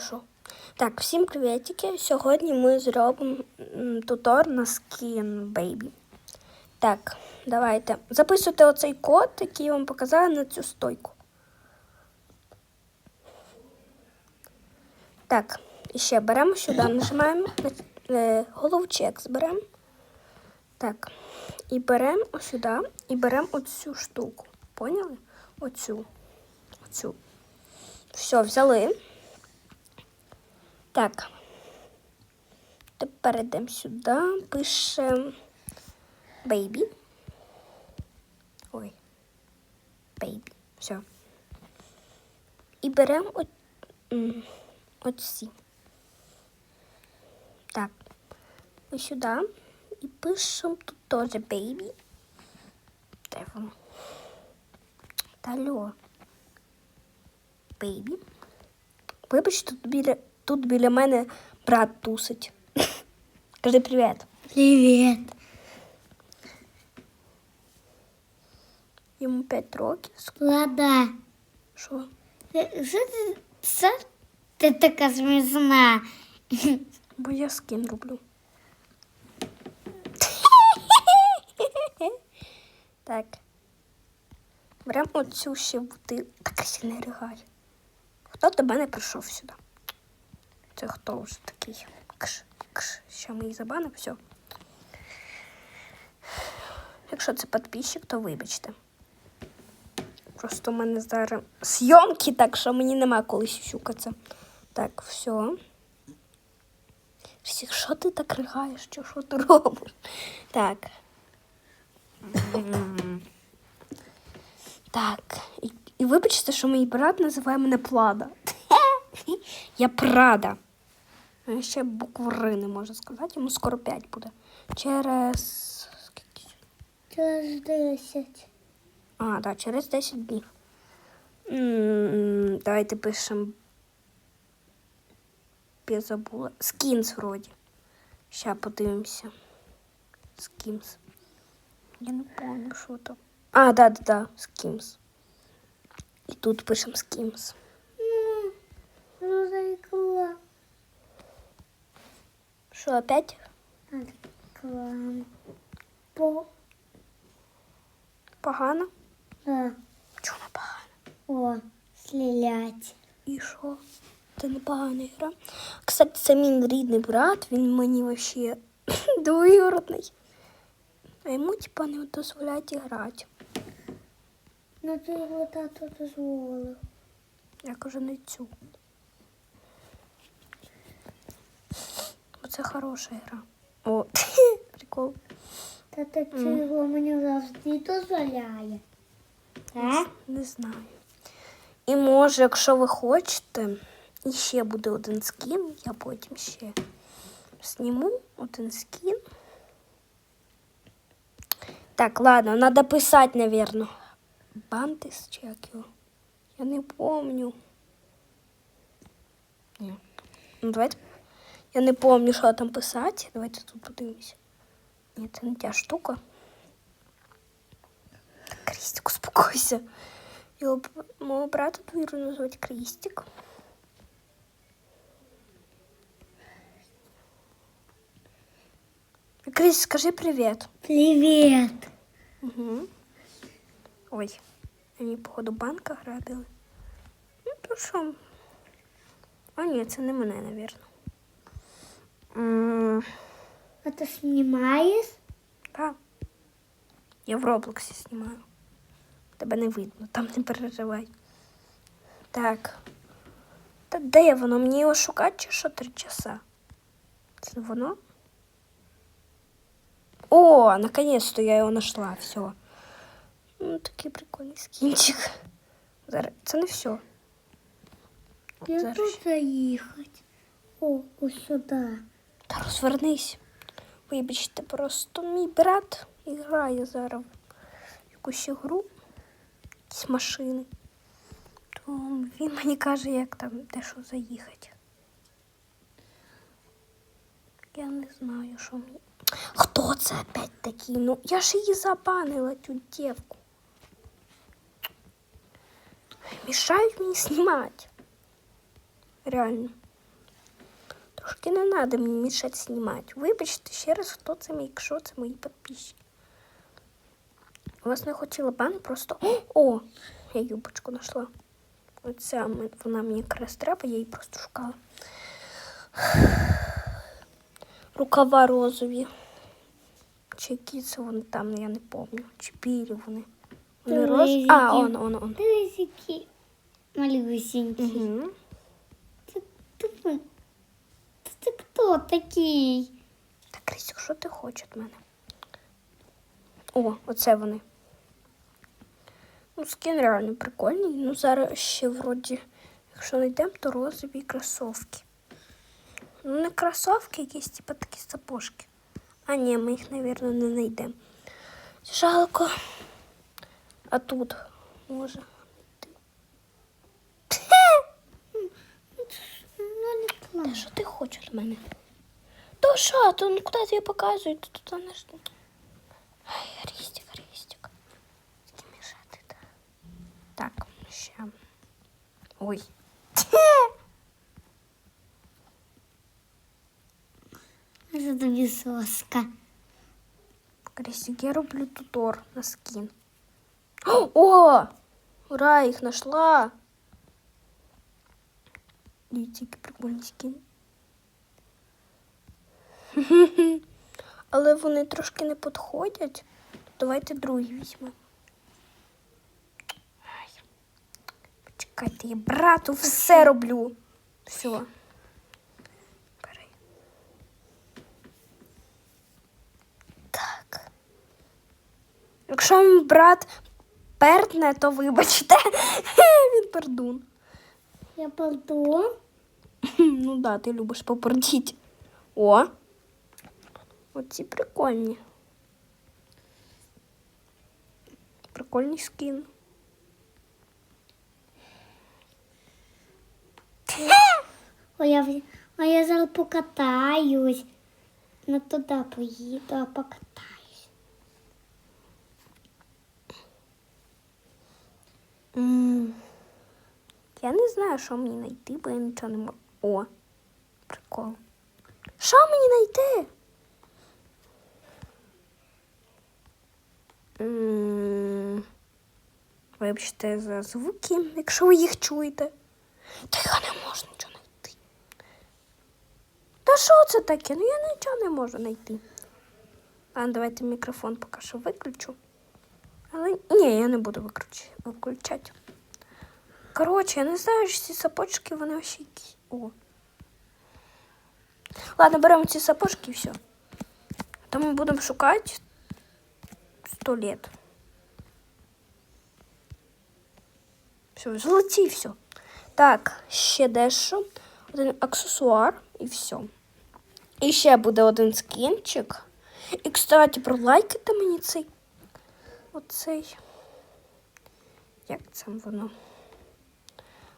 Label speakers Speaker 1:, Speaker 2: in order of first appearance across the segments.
Speaker 1: То? Так, всім привітики. Сьогодні ми зробимо тутор на скін Baby. Так, давайте. Записуйте оцей код, який я вам показала на цю стойку. Так, і ще беремо сюди, нажимаємо е, головчек зберемо. Так. І беремо сюди і беремо оцю штуку. Поняли? Оцю. Оцю. Все, взяли. Так. Тепер йдемо сюди, пишемо baby. Ой. Baby. Все. І беремо от, оці. Так. Ось сюди. І пишемо тут теж baby. Де воно? Та алло. Baby. Вибачте, тут біля, тут біля мене брат тусить. Кажи привіт.
Speaker 2: Привет.
Speaker 1: Йому 5 років.
Speaker 2: Лада.
Speaker 1: Що?
Speaker 2: Що ти, що ти така смішна?
Speaker 1: Бо я скін роблю. так. Беремо оцю ще бутилку. Так ще не ригай. Хто до мене прийшов сюди? Це хто вже такий? Кш, кш. Що ми її забанимо? Все. Якщо це підписчик, то вибачте. Просто в мене зараз зйомки, так що мені нема коли сюсюкатися. Так, все. Всіх, що ти так ригаєш? Чи що ти робиш? Так. Так. І, і вибачте, що мій брат називає мене Плада. Я Прада. А ще букву Р не можу сказати, йому скоро 5 буде. Через. скільки?
Speaker 2: Через десять.
Speaker 1: А, так, через 10 днів. М, Давайте пишемо. Я забула. Скінс вроді. Ща подивимося. Скімс. Я не пам'ятаю, що там. А, да, да, да, Скімс. І тут пишемо Скімс.
Speaker 2: Ну, зайкла.
Speaker 1: Що, опять?
Speaker 2: По.
Speaker 1: Погано?
Speaker 2: Да.
Speaker 1: Чого не погано?
Speaker 2: О, стрілять.
Speaker 1: І що? Це непогана гра. Кстати, це мій рідний брат, він мені вообще двоюродний. А йому типа не дозволяють грати.
Speaker 2: Ну, ти його тато дозволив.
Speaker 1: Я кажу не цю. це хороша гра. О, прикол.
Speaker 2: Тато цього мені завжди дозволяє. Так?
Speaker 1: Не знаю. І може, якщо ви хочете, і ще буде один скін, я потім ще зніму один скін. Так, ладно, надо писати, наверное. Бантис чи як його? Я не помню. Ні. Ну, давайте. Я не помню, що там писати. Давайте тут подивимося. Ні, це не та штука. Крістик, успокойся. Його мого брата твіру назвати Крістик. Кріс, скажи привіт.
Speaker 2: Привіт.
Speaker 1: Угу. Ой, вони, походу, банка грабили. Ну, то що? А ні, це не мене, навірно. М,
Speaker 2: А ти знімаєш?
Speaker 1: Так. Я в Роблоксі знімаю. Тебе не видно, там не переживай. Так. Та де воно? Мені його шукати чи що три часа? Це воно? О, наконец-то я його знайшла. Все. Ну, такий прикольний скінчик. Зараз. Це не все.
Speaker 2: Я
Speaker 1: Зараз.
Speaker 2: тут заїхати. О, ось сюди.
Speaker 1: Та розвернись. Вибачте, просто мій брат грає зараз якусь гру, якісь машини. То він мені каже, як там де що заїхати. Я не знаю, що мені. Хто це опять такий? Ну, я ж її забанила, цю дівку. Мішають мені знімати. Реально. Трошки не треба мені мішати знімати. Вибачте ще раз, хто це мій, якщо це мої підписчики. Вас не хотіла бан, просто. О! Я юбочку знайшла. Оця вона мені якраз треба, я її просто шукала. Рукава розові. Чи які це вони там, я не пам'ятаю. Чи білі вони. Вони розові. А, он, он, он.
Speaker 2: Малюсенькі.
Speaker 1: Угу.
Speaker 2: Це, це, це хто такий?
Speaker 1: Так, Крісік, що ти хочеш від мене? О, оце вони. Ну, скін реально прикольний. Ну, зараз ще вроді, якщо знайдемо, то розові кросовки. Ну, не кросовки, якісь, типу такі сапожки. А ні, ми їх, мабуть, не знайдемо. Жалко. А тут може. від мене? То що, то ну, куди тобі показують, то тут не ж. Ай, Рістик, Рістик. З ким мішати, та? Так, ще. Ой.
Speaker 2: Це тобі соска.
Speaker 1: Крістик, я роблю тутор на скін. О! Ура, їх знайшла. Дивіться, який прикольний скін. Але вони трошки не підходять. Давайте другий візьмемо. Почекайте, я брату все роблю. Все. Так. Якщо мій брат пердне, то вибачте. Він пердун.
Speaker 2: Я пойду.
Speaker 1: Ну да, ти любиш попердіть. О. Оці прикольні. Прикольний скін.
Speaker 2: Ой, я, а я зараз покатаюсь. Ну туди поїду, а покатаюсь.
Speaker 1: М. Я не знаю, що мені знайти, бо я нічого не можу. О, прикол. Що мені знайти? Вибачте за звуки, якщо ви їх чуєте. Та я не можу нічого знайти. Та що це таке? Ну я нічого не можу знайти. А давайте мікрофон поки що виключу. Але ні, я не буду викруч- виключати. Коротше, я не знаю, що ці сапожки, вони вообще якісь. О. Ладно, беремо ці сапожки і все. То ми будемо шукати сто лет. Все, золоті все. Так, ще дещо. Один аксесуар і все. І ще буде один скінчик. І, кстати, пролайкайте мені цей. Оцей. Як це воно?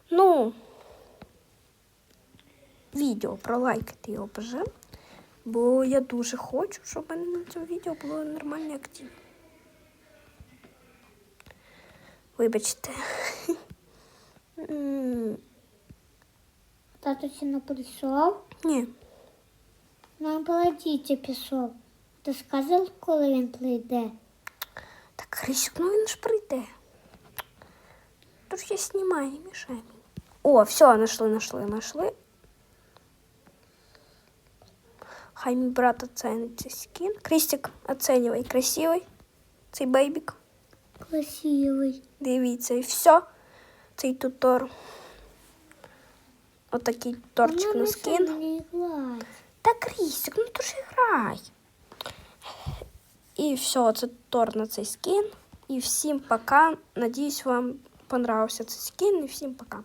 Speaker 1: Ну, відео пролайкайте його боже. Бо я дуже хочу, щоб у мене на цьому відео було нормальний актив. Вибачте. М,
Speaker 2: Тато ще не прийшов.
Speaker 1: Ні.
Speaker 2: Нам полетіти пішов. Ти сказав, коли він прийде?
Speaker 1: Так, Рисик, ну він ж прийде. Тож я знімаю, не мішай мені. О, все, нашли, нашли, нашли. Хай мій брат оценить цей скін. Крістик, оценювай. Красивий. Цей бейбік.
Speaker 2: Красивий.
Speaker 1: Дивіться, і все. Цей тутор. Отакий торчик на
Speaker 2: скин.
Speaker 1: Та крісик, ну то ж грай. І все, це тор на цей скін. І всім пока. Надіюсь, вам понравився цей скін. І всім пока.